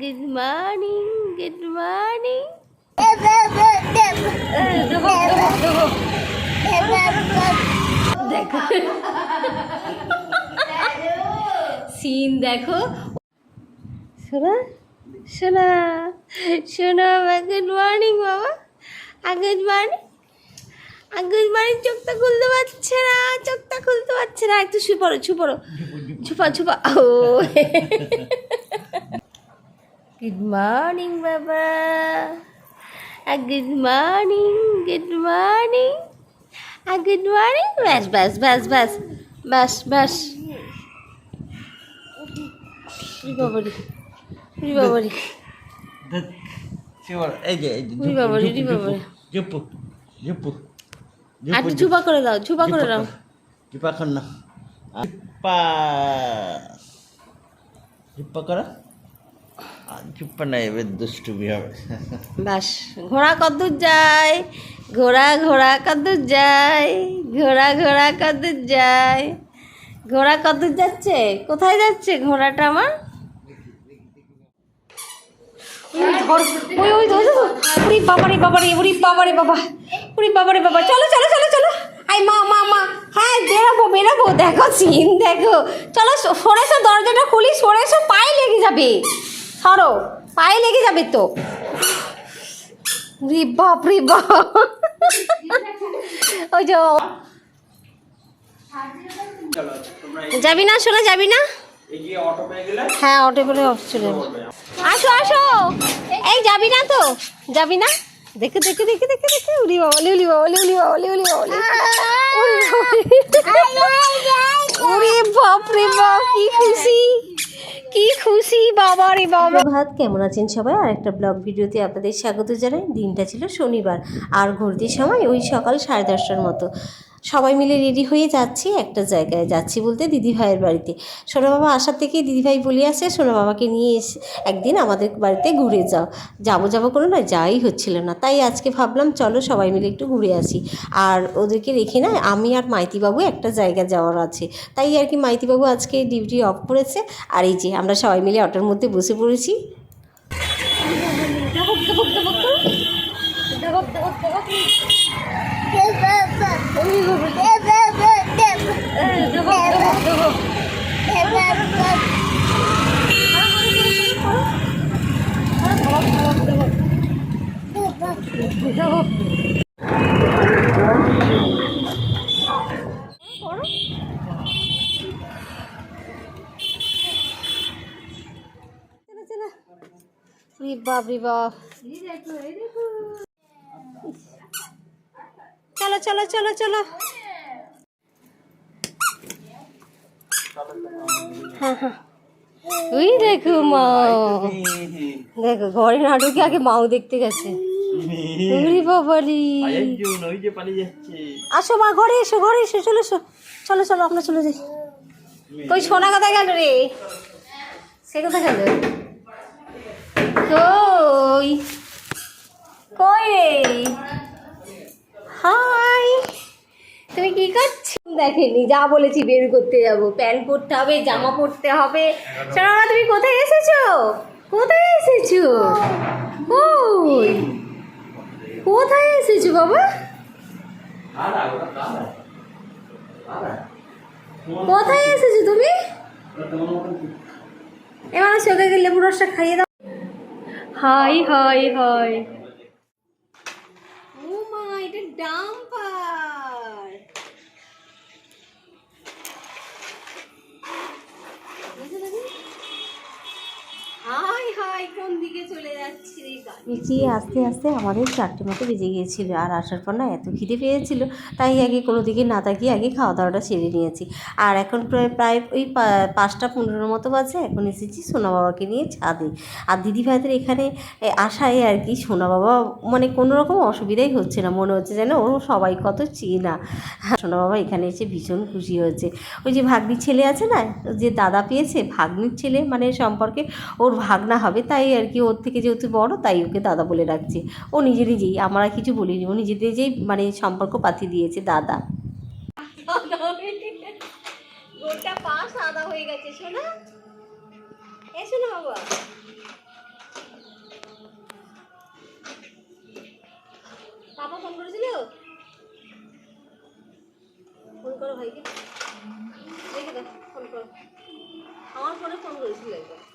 Good morning good morning দেখো। Scene দেখো। শোনা শোনা শোনা গুড মর্নিং বাবা। গুড মর্নিং গুড মর্নিং চোখটা খুলতে পারছে না চোখটা খুলতে পারছে না। একটু শুয়ে পড়ো ছু পড়ো। ছুপা ছুপা। ও। গুড মর্নিং বাবা good morning good morning good morning ব্যাস ব্যাস ব্যাস ব্যাস ব্যাস ব্যাস বাবারি বাবারি বাবারে, বাবারে। ঝুপু, আর করে দাও ঝুপা করে দাও ঝুপা কর না ঝুপা ঝুপা করো ঘোড়া যায় ঘোড়া যায় ঘোড়া যায় ঘোড়া যাচ্ছে কোথায় যাচ্ছে ঘোড়াটা আমার বাবা উরি বাবারে বাবা চলো চলো চলো চলো আই মা হ্যাঁ বেরাবো দেখো সিন দেখো চলো স- সরে এসো দরজাটা খুলি সরে এসো পায়ে লেগে যাবে সরো পায়ে লেগে যাবে তো। রে বাপ রে বাপ। ওই যে যাবি না শোনা যাবি না? হ্যাঁ অটো করে চলে আসো আসো। এই যাবি না তো যাবি না? দেখে দেখে দেখে দেখে দেখে। উলি বাবা উলি উলি বাবা উলি উলি বাবা উলি উলি বাবা উলি বাপ রে বাপ কি খুশি। কি খুশি, বাবা রে বাবা। ভাত কেমন আছেন সবাই? আর একটা ব্লগ ভিডিওতে আপনাদের স্বাগত জানাই। দিনটা ছিল শনিবার, আর ঘুরতে সময় ওই সকাল সাড়ে দশটার মতো। সবাই মিলে রেডি হয়ে যাচ্ছি, একটা জায়গায় যাচ্ছি বলতে দিদিভাইয়ের বাড়িতে। সোনা বাবা আসার থেকে দিদিভাই বলে আসে, সোনা বাবাকে নিয়ে এসে, একদিন আমাদের বাড়িতে ঘুরে যাও। যাব যাব করে না, যাই হচ্ছিল না। তাই আজকে ভাবলাম চলো সবাই মিলে একটু ঘুরে আসি। আর ওদেরকে রেখে না, আমি আর মাইতিবাবু একটা জায়গা যাওয়ার আছে। তাই আর কি মাইতিবাবু আজকে ডিউটি অফ করেছে। আর এই যে, আমরা সবাই মিলে অটোর মধ্যে বসে পড়েছি। রে বাপ রে বাপ চলো চলো চলো চলো। হ্যাঁ হ্যাঁ। ওই দেখো মাও দেখো, ঘরে না ঢুকে আগে মাও দেখতে গেছে। আসো মা, ঘরে এসো ঘরে এসো, চলো এসো। চলো চলো, আমরা চলে যাই। কই, সোনা কোথায় গেল রে? সে কোথায় গেল? কই? কই রে? হাই। তুমি কি করছ? দেখেনি, যা বলেছি বের করতে যাব। প্যান্ট পরতে হবে, জামা পরতে হবে। সোনা তুমি কোথায় এসেছ? কোথায় এসেছ? কই? কোথায় এসেছ বাবা? কোথায় এসেছ তুমি? এবার চোখে গেলে রসটা খাইয়ে দাও। Hi hi hi. মা এটা পিছিয়ে আস্তে আস্তে আমাদের চারটে মতো বেজে গিয়েছিল আর আসার পর না এত খিদে পেয়েছিল, তাই আগে কোনো দিকে না তাকিয়ে আগে খাওয়া দাওয়াটা সেরে নিয়েছি। আর এখন প্রায় প্রায় ওই পাঁচটা পনেরোর মতো বাজে, এখন এসেছি সোনা বাবাকে নিয়ে ছাদে। আর দিদি ভাইদের এখানে আসায় আর কি সোনা বাবা মানে কোনো রকম অসুবিধাই হচ্ছে না, মনে হচ্ছে যেন ও সবাই কত চেনা। সোনা বাবা এখানে এসে ভীষণ খুশি হয়েছে। ওই যে ভাগ্নির ছেলে আছে না যে দাদা পেয়েছে, ভাগ্নির ছেলে মানে সম্পর্কে ওর ভাগনা হবে, তাই আর কি ওর থেকে যেহেতু বড়, তাই ওকে দাদা বলে রাখছে ও নিজে নিজেই, আমরা কিছু বলিনি। ও নিজে নিজেই মানে সম্পর্ক পাঠিয়ে দিয়েছে দাদা। আমার ফোনে ফোন করেছিল একবার।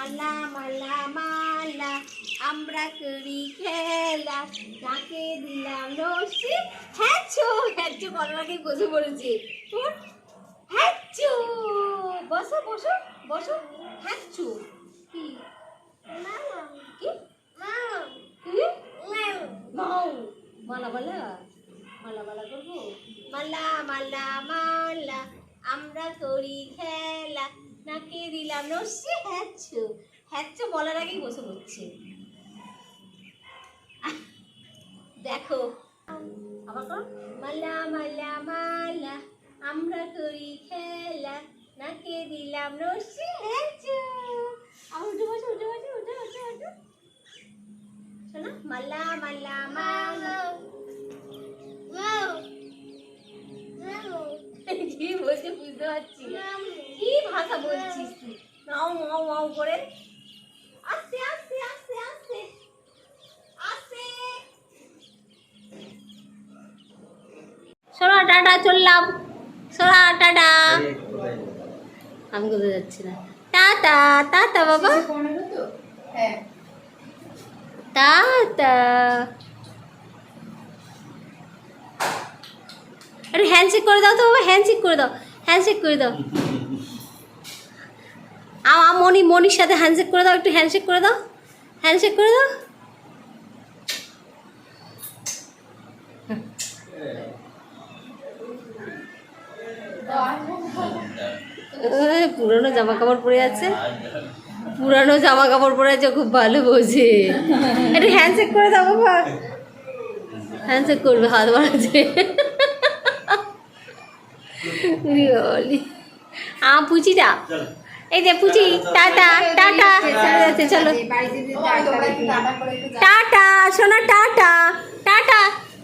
মালা মালা মালা, আমরা করি খেলা। তাকে দিলাম রসি হ্যাচো হ্যাচো আগে বসে পড়েছে। হ্যাচো। বসো বসো বসো। হ্যাচো। কি? কি? মালা মালা। মালা মালা করব? মালা মালা মালা। আমরা করি খেলা। নাকে দিলাম রসি হ্যাচো। হ্যাচো বলার আগেই বসে পড়ছে। দেখো। আবার কর। মালা মালা মালা আমরা করি খেলা। নাকে দিলাম রসি হ্যাচো আবার উঠে বসো উঠে বসো উঠে উঠে উঠে শোনা মালা মালা মালা কি বলছে বুঝতে পারছি না। কি ভাষা বলছিস তুই মাও মাও মাও করে আস্তে আস্তে আস্তে আস্তে আস্তে সোনা টাটা চললাম। সোনা টাটা। আমি কোথাও যাচ্ছি না? টাটা টাটা বাবা। টাটা। আরে হ্যান্ডশেক করে দাও তো বাবা হ্যান্ডশেক করে দাও হ্যান্ডশেক করে দাও। আ মনি মনির সাথে হ্যান্ডশেক করে দাও একটু হ্যান্ডশেক করে দাও। হ্যান্ডশেক করে দাও। এ, পুরনো জামা কাপড় পরে আছে। পুরানো জামা কাপড় পরে আছে, খুব ভালো বোঝে একটু হ্যান্ডশেক করে দাও বাবা। হ্যান্ডশেক করবে, হাত বাড়াচ্ছে। আ, পুচিটা। এই যে পুচি, টাটা টাটা। চলে চলো। টাটা, সোনা, টাটা। টাটা।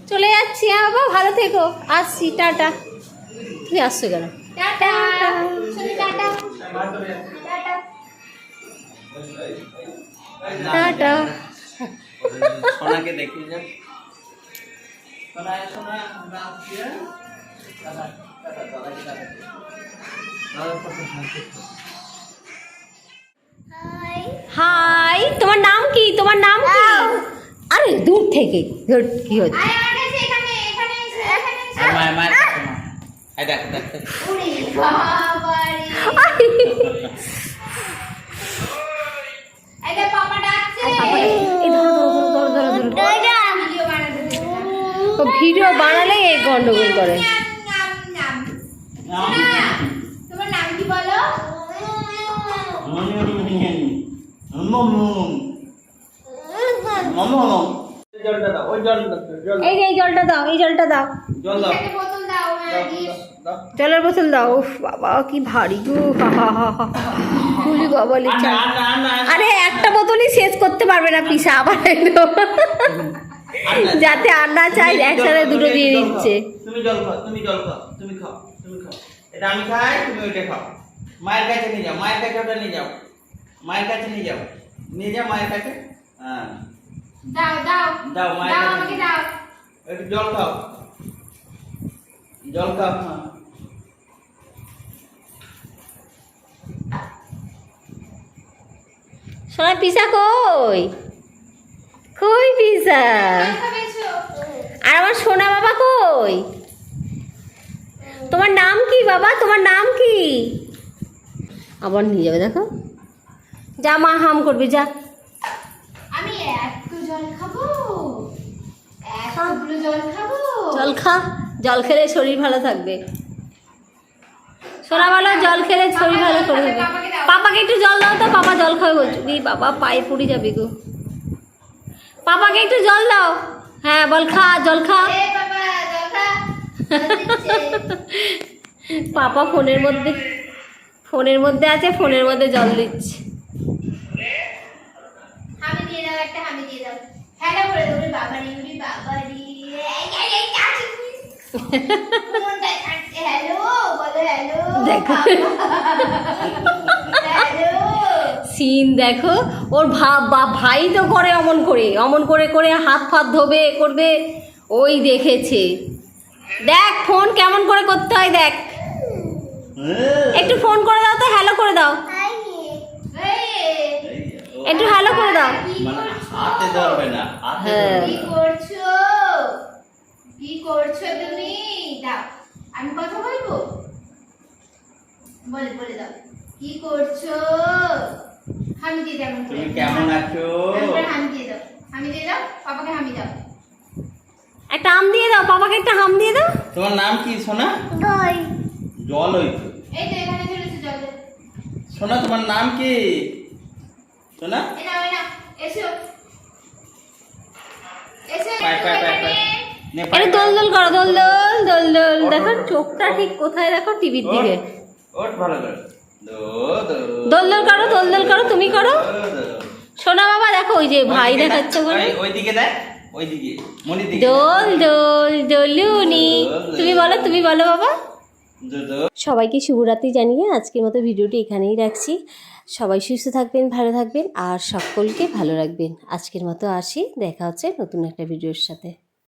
চলে যাচ্ছি হ্যাঁ বাবা, ভালো থেকো। আসছি, টাটা। তুমি আসছো কেন? টাটা। টাটা। সোনাকে দেখি যা সোনা সোনা আমরা আসছি? টাটা, টাটা, টাটা, টাটা। দাদার পাশে হাসি। হাই তোমার নাম কি তোমার নাম কি আরে দূর থেকে কি হচ্ছে দেখ দেখ ভিডিও বানালে এই গন্ডগোল করে তোমার নাম কি বলো এই জলটা দাও এই জলটা দাও। জল দাও, হ্যাঁ। জলের বোতল দাও। উফ বাবা কি ভারী গো হা হা হা হা গুলি বাবা আন্না। আরে একটা বোতলই শেষ করতে পারবে না পিসা আবার এলো। যাতে আন্না চাই একসাথে দুটো দিয়ে দিচ্ছে। তুমি জল খাও তুমি জল খাও তুমি খাও তুমি খাও। এটা আমি খাই তুমি ওইটা খাও। মায়ের কাছে নিয়ে যাও মায়ের কাছে ওটা নিয়ে যাও। মায়ের কাছে নিয়ে যাও। নিয়ে যাও মায়ের কাছে। হ্যাঁ। দাও দাও। দাও মায়ের কাছে। জল খাও। জল খাও। হ্যাঁ সোনা পিসা কই? কই পিসা? আর আমার সোনা বাবা কই? তোমার নাম কি বাবা? তোমার নাম কি? আবার নিয়ে যাবে দেখো। যা মা হাম করবি যা। আমি খাব। জল খাব। জল খা। জল খেলে শরীর ভালো থাকবে। সোনা বলো জল খেলে শরীর ভালো করে দেবে পাপাকে একটু জল দাও তো পাপা জল খাবে বলছো। এই বাবা পায়ে পুড়ে যাবে গো। পাপাকে একটু জল দাও। হ্যাঁ বল খা জল খা। বাবা। পাপা ফোনের মধ্যে ফোনের মধ্যে আছে ফোনের মধ্যে জল দিচ্ছে। হ্যালো করে দেবো এই, দেখো। সিন দেখো ওর ভাব বা ভাই তো করে অমন করে অমন করে করে হাত ফাত ধোবে করবে ওই দেখেছে। দেখ ফোন কেমন করে করতে হয় দেখ। একটু ফোন করে দাও তো হ্যালো করে দাও। একটু হ্যালো করে দাও। মানে হাতে ধরবে না হাতে হ্যাঁ। কি করছ তুমি? দাও। আমি কথা বলব? বলে বলে দাও। কি করছ? হামি দিয়ে দাও তুমি কেমন আছো? হামি দিয়ে দাও। হামি দিয়ে দাও পাপাকে হামি দাও। একটা আম দিয়ে দাও বাবাকে একটা হাম দিয়ে দাও। তোমার নাম কি সোনা? জল ওই তো। এই তো এখানে চলেছে জল। সোনা তোমার নাম কি? সোনা? এই নাও এই নাও এসো। এসো পায়, পায়, পায়, পায়। নে, দোল দোল করো দোল দোল দোল দোল। দেখো চোখটা ঠিক কোথায় দেখো টিভির দিকে। দোল দোল করো দোল দোল করো তুমি করো। সোনা বাবা দেখো ওই যে ভাই দেখাচ্ছে ওইদিকে দেখ ওইদিকে দোল দোল দোলুনি তুমি বলো তুমি বলো বাবা। সবাইকে শুভরাত্রি জানিয়ে আজকের মতো ভিডিওটি এখানেই রাখছি। সবাই সুস্থ থাকবেন ভালো থাকবেন আর সকলকে ভালো রাখবেন। আজকের মতো আসি দেখা হচ্ছে নতুন একটা ভিডিওর সাথে।